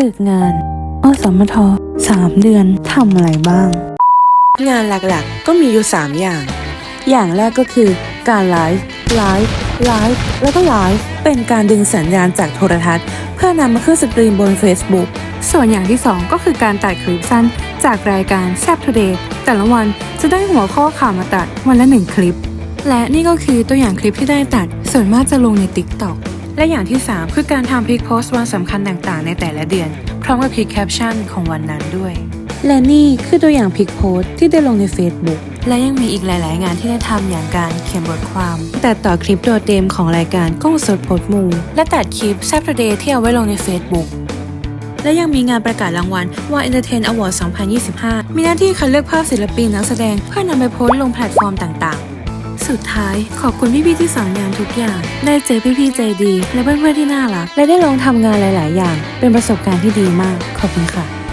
ฝึกงานอสมทสามเดือนทำอะไรบ้าง งานหลักๆ ก็มีอยู่ 3 อย่าง อย่างแรกก็คือการไลฟ์ ไลฟ์ ไลฟ์ แล้วก็ไลฟ์ เป็นการดึงสัญญาณจากโทรทัศน์ เพื่อนำมาขึ้นสตรีมบน Facebook ส่วนอย่างที่ 2 ก็คือการตัดคลิปสั้น จากรายการแซ p ทูเดย์แต่ละวันจะได้หัวข้อข่าวมาตัดวันละหนึ่งคลิป และนี่ก็คือตัวอย่างคลิปที่ได้ตัด ส่วนมากจะลงใน TikTok และอย่างที่ 3 คือการทำพิกโพสต์วันสำคัญต่างๆ ในแต่ละเดือน พร้อมกับพิกแคปชั่นของวันนั้นด้วย และนี่คือตัวอย่างพิกโพสต์ที่ได้ลงใน Facebook และยังมีอีกหลาย ๆ งานที่ได้ทำอย่างการเขียนบทความ แต่ต่อคลิปโดดเต็มของรายการกล้องสดโพดหมู และตัดคลิปแซ p ทูเดย์ที่เอาไว้ลงใน Facebook และยังมีงานประกาศรางวัลว่า Entertain Award 2025 มีหน้าที่คัดเลือกภาพศิลปินนักแสดงเพื่อนำไปโพสต์ลงแพลตฟอร์มต่าง ๆ สุดท้ายขอบคุณพี่ๆที่สอนงานทุกอย่าง ได้เจอพี่ๆใจดี และเพื่อนๆที่น่ารัก และได้ลองทำงานหลาย ๆ อย่าง เป็นประสบการณ์ที่ดีมาก ขอบคุณค่ะ